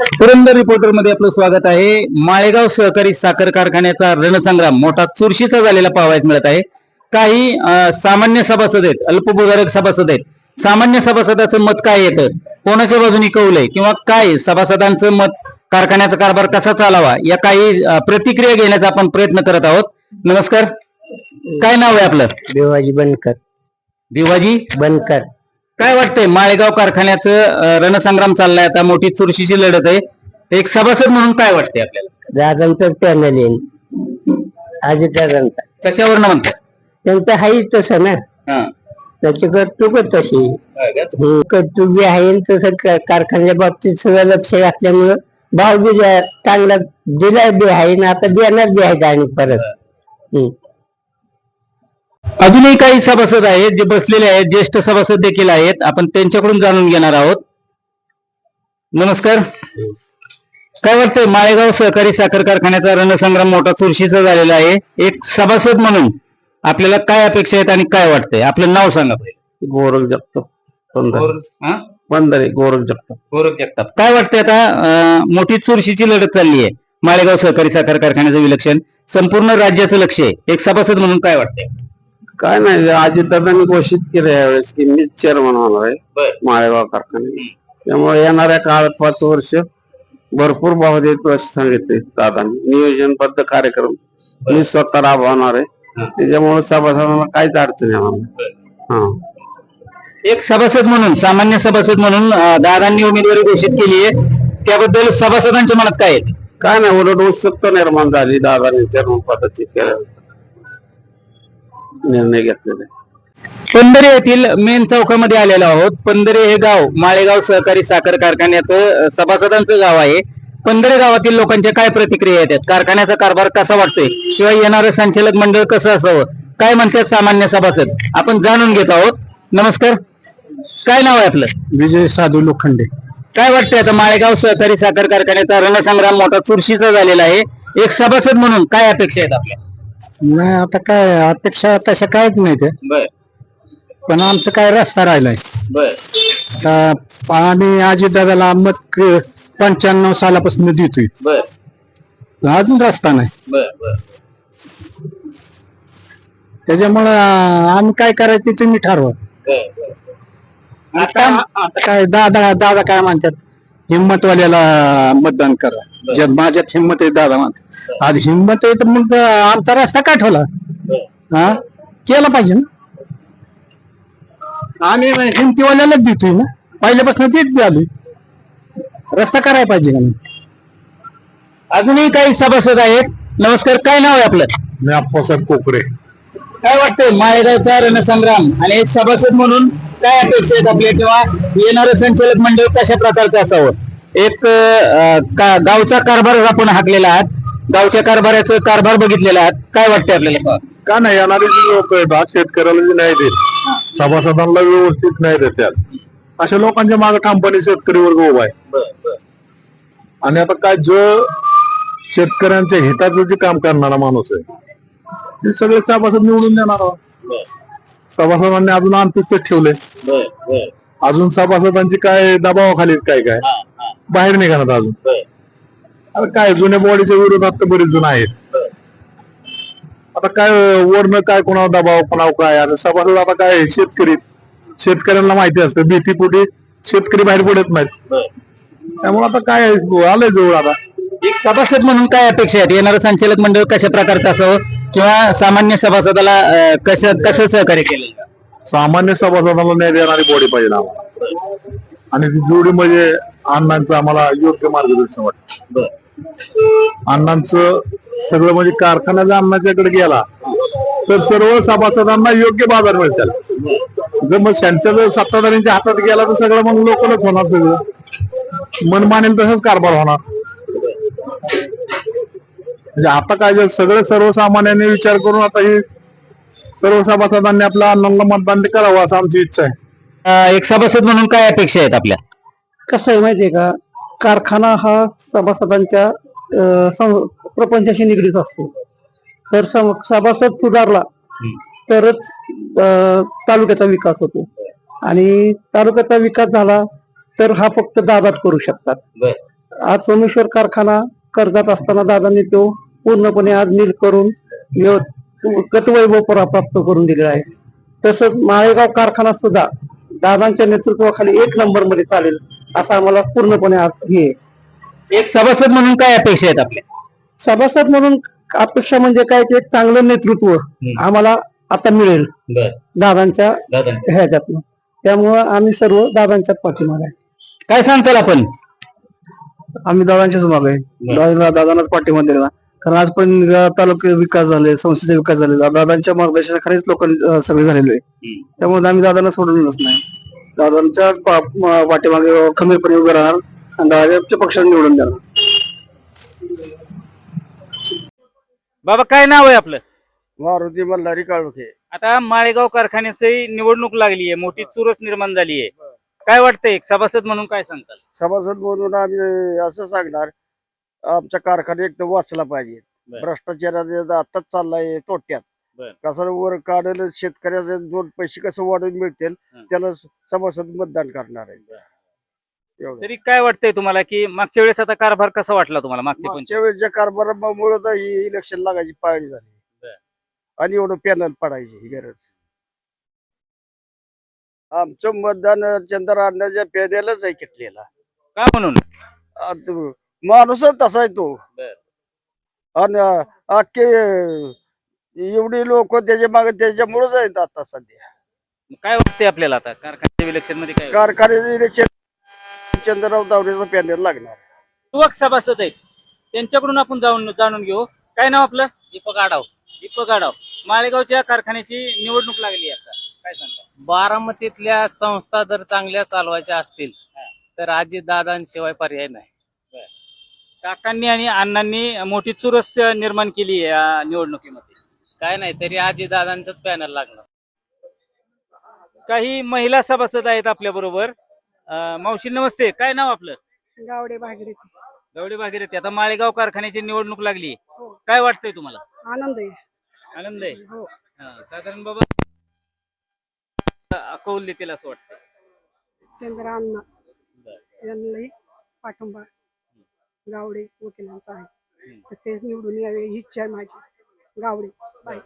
पुरंदर रिपोर्टरमध्ये आपलं स्वागत आहे. माळेगाव सहकारी साखर कारखान्याचा रणसंग्राम मोठा चुरशीचा झालेला पाहावयास मिळत आहे. काही सामान्य सभासद आहेत अल्पभूधारक सभासद आहेत सामान्य सभासदाचं मत काय येतं कोणाच्या बाजूने कौल आहे? किंवा काय? सभासदांचं मत कारखान्याचा कारभार कसा चालावा? या काही प्रतिक्रिया घेण्याचा आपण प्रयत्न करत आहोत. नमस्कार. काय नाव आहे आपलं? देवाजी बनकर. भिवाजी बनकर. काय वाटतंय? माळेगाव कारखान्याचं रणसंग्राम चाललाय आता मोठी चुरशीची लढत आहे. एक सभासद म्हणून काय वाटतंय आपल्याला? दादांचाच पॅनल येईल. अजित दादांचा. कशावर म्हणतात त्यांचं आहे तसं ना. त्याची कर्तृक तशी. कर्तृक बी आहे तसं कारखान्याच्या बाबतीत सगळं लक्ष घातल्यामुळं भाव बी जा- चांगला दिला बी आहे ना आता देणार बी आहे आणि परत. अजूनही काही सभासद आहेत जे बसलेले आहेत ज्येष्ठ सभासद देखील आहेत. आपण त्यांच्याकडून जाणून घेणार आहोत. नमस्कार. काय वाटतंय माळेगाव सहकारी साखर कारखान्याचा रणसंग्राम मोठा चुरशीचा झालेला आहे. एक सभासद म्हणून आपल्याला काय अपेक्षा आहेत आणि काय वाटतंय? आपलं नाव सांगा गोरख जगतो हा? बंदरे गोरख जगतो गौरव जगताप. काय वाटतंय आता मोठी चुरशीची लढत चालली आहे. माळेगाव सहकारी साखर कारखान्याचं विलक्षण संपूर्ण राज्याचं लक्ष आहे. एक सभासद म्हणून काय वाटतंय? काय नाही अजितदादांनी घोषित केलं यावेळेस की मीच चेअरमन होणार आहे माळेगाव कारखाने त्यामुळे येणाऱ्या काळात पाच वर्ष भरपूर भाव देतो असं सांगितले दादांनी. नियोजनबद्ध कार्यक्रम. मी स्वतः राबवणार आहे. त्याच्यामुळे सभासदांना काहीच अडचण येणार हा. एक सभासद म्हणून सामान्य सभासद म्हणून दादांनी उमेदवारी घोषित केली आहे. त्याबद्दल सभासदांच्या मनात काय आहे? काय नाही उलट उत्सुकता निर्माण झाली दादांनी चेअरमन पदाची. केल्यानंतर निर्णय घेतलेले पंधरे येथील मेन चौकामध्ये आलेलो आहोत. पंधरे हे गाव माळेगाव सहकारी साखर कारखान्याचं अं, सभासदांचं गाव आहे. पंधरे गावातील लोकांच्या काय प्रतिक्रिया येतात? कारखान्याचा कारभार कसा वाटतोय? किंवा येणारं संचालक मंडळ कसं असावं? काय म्हणतात सामान्य सभासद? आपण जाणून घेत आहोत. नमस्कार. काय नाव आहे आपलं? विजय साधू लोखंडे. काय वाटतंय आता? माळेगाव सहकारी साखर कारखान्याचा रणसंग्राम मोठा चुरशीचा झालेला आहे. एक सभासद म्हणून काय अपेक्षा आहेत आपल्या? नाही आता काय अपेक्षा तशा काहीच नाही ते बर. पण आमचं काय रस्ता राहिलाय. बर. आता आम्ही मत पंच्याण्णव सालापासून देतोय. बर. अजून रस्ता नाही. बर बर. त्याच्यामुळं आम्ही काय करायचं ते तुम्ही ठरवा. आता आता काय दादा दादा काय म्हणतात हिंमतवाल्याला मतदान करा. जे माझ्यात हिंमत आहे दादा म्हणतात आज हिंमत आहे तर मग आमचा रस्ता का ठेवला? हा? केला पाहिजे ना. आम्ही हिमतीवाल्यालाच देतोय ना. पहिल्यापासून तेच द्यालोय रस्ता करायला पाहिजे का नाही? अजूनही काही सभासद आहेत. नमस्कार काय नाव आहे आपलं? मी अप्पासाहेब कोकरे. काय वाटतंय? माळेगावचा रणसंग्राम आणि एक सभासद म्हणून काय अपेक्षा आहेत आपल्या? किंवा येणारं संचालक मंडळ कशा प्रकारचं असावं? एक का- गावचा कारभार आपण हाकलेला आहात. गावच्या कारभाराचं कारभार बघितलेला आहात. काय वाटतंय आपल्याला का नाही येणारे जे लोक आहेत शेतकऱ्याला जे नाही देत सभासदांना व्यवस्थित नाही देतात. अशा लोकांच्या मागे ठामपणे शेतकरी वर्ग उभा आहे. आणि आता काय जो शेतकऱ्यांच्या हिताचं जे काम करणारा माणूस आहे ते सगळे सभासद निवडून देणार. सभासदांनी अजून अंतस्थ ठेवले. अजून सभासदांची काय दबावाखाली काय काय? बाहेर निघाणार अजून. आता काय जुन्या बॉडीच्या विरोधात तर बरेच जण आहेत. आता काय वरनं काय कोणावर दबाव कोणावर काय? आता सभासद आता काय शेतकरी. शेतकऱ्यांना माहिती असतं भीतीपोटी शेतकरी बाहेर पडत नाहीत. त्यामुळे आता काय आलंय जवळ आता. एक सभासद म्हणून काय अपेक्षा आहेत? येणारं संचालक मंडळ कशा प्रकारचं असावं किंवा सामान्य सभासदाला कसं कसं सहकार्य केलं? सामान्य सभासदांना न्याय देणारी बॉडी पाहिजे आम्हाला. आणि ती जोडी म्हणजे अण्णांचं आम्हाला योग्य मार्गदर्शन वाटतं. अण्णांचं सगळं म्हणजे कारखान्याचा अण्णाच्याकडे गेला तर सर्व सभासदांना योग्य बाजार मिळतील जर मग त्यांच्या जर सत्ताधाऱ्यांच्या हातात गेला तर सगळं मग लोकलच होणार सगळं. मन मानेल तसंच कारभार होणार. म्हणजे आता काय सगळं सगळे सर्वसामान्यांनी विचार करून आता ही सर्व सभासदांनी आपल्या अण्णांना मतदान करावं असं आमची इच्छा आहे. एक सभासद म्हणून काय अपेक्षा आहेत आपल्या? कसं आहे माहितीये का? कारखाना हा सभासदांच्या प्रपंचाशी निगडीत असतो. तर सम- सभासद सुधारला तरच तालुक्याचा विकास होतो. आणि तालुक्याचा विकास झाला तर हा फक्त दादाच करू शकतात. आज सोमेश्वर कारखाना कर्जात असताना दादांनी तो पूर्णपणे आज नील करून गतवैभव पुरा प्राप्त करून दिलेला आहे. तसंच माळेगाव कारखाना सुद्धा दादांच्या नेतृत्वाखाली एक नंबरमध्ये चालेल असं आम्हाला पूर्णपणे हे. एक सभासद म्हणून काय अपेक्षा आहेत आपल्या? सभासद म्हणून अपेक्षा म्हणजे काय? ते एक चांगलं नेतृत्व आम्हाला आता मिळेल दादांच्या दादा ह्याच्यातनं. त्यामुळं आम्ही सर्व दादांच्याच पाठीमागे आहे. काय सांगताल आपण? आम्ही दादांच्याच मागे आहे. दादांनाच पाठिंबा दिलेला कारण आज पण तालुके विकास झाले संस्थेचे विकास झाले. दादांच्या मार्गदर्शनाखालीच लोक अं, सगळे झालेले आहे त्यामुळे आम्ही दादांना सोडूनच नाही. दादांच्याच पाठीमागे खंबीरपणे उभे राहणार आणि दादाच्या पक्षाने निवडून देणार. बाबा काय नाव आहे आपलं? मारुती मल्हारी काळुखे. आता माळेगाव कारखान्याची निवडणूक लागली आहे मोठी चुरस निर्माण झाली आहे काय वाटतंय एक सभासद म्हणून काय सांगताल? सभासद म्हणून आम्ही असं सांगणार आमचा कारखाना एकदम वाचला पाहिजे. भ्रष्टाचारात आताच चाललाय तोट्यात. कसं वर काढेल शेतकऱ्याचे दोन पैसे कसं वाढून मिळतील. त्याला सभासद मतदान करणार आहे. तरी काय वाटतंय तुम्हाला की मागच्या वेळेस आता कारभार कसा वाटला तुम्हाला मागच्या मागच्या वेळेसच्या कारभारामुळे तर ही इलेक्शन लागायची पाळी झाली. आणि एवढं पॅनल पडायची ही गरज. आमचं मतदान चंद्र अण्णाच्या पेद्यालाच आहे किटलेला का म्हणून? माणूसच तसा आहे तो. बर. आणि अख्खे एवढी लोक त्याच्यामागे त्याच्यामुळेच आहेत आता सध्या. काय वाटतंय आपल्याला आता? कारखान्याच्या इलेक्शनमध्ये काय? कारखान्याचे इलेक्शन चंद्रराव दावरेचा पॅनल लागणार. युवक सभासद आहेत. त्यांच्याकडून आपण जाऊन जाणून घेऊ. काय नाव आपलं? दीपक आडाव दीपक आडाव माळेगावच्या कारखान्याची निवडणूक लागली आहे आता. काय सांगता? बारामतीतल्या संस्था जर चांगल्या चालवायच्या असतील तर अजित दादांशिवाय पर्याय नाही. काकांनी आणि अण्णांनी मोठी चुरस निर्माण केली या निवडणुकीमध्ये. काय नाही तरी अजित दादांचंच पॅनल लागणार काही महिला सभासद आहेत आपल्या बरोबर. मावशी नमस्ते काय नाव आपलं? गावडे भागीरथी. गवडे भागीरथी आता माळेगाव कारखान्याची निवडणूक लागली. हो. काय वाटतंय तुम्हाला? आनंद आहे. आनंद आहे? हो. हा, साधारण बाबा कौल देतील असं वाटतं चंद्र अण्णा यांनाही पाठिंबा. गावडे वकिलांचा आहे. तर ते निवडून यावे इच्छा आहे माझी. गावडे बाय.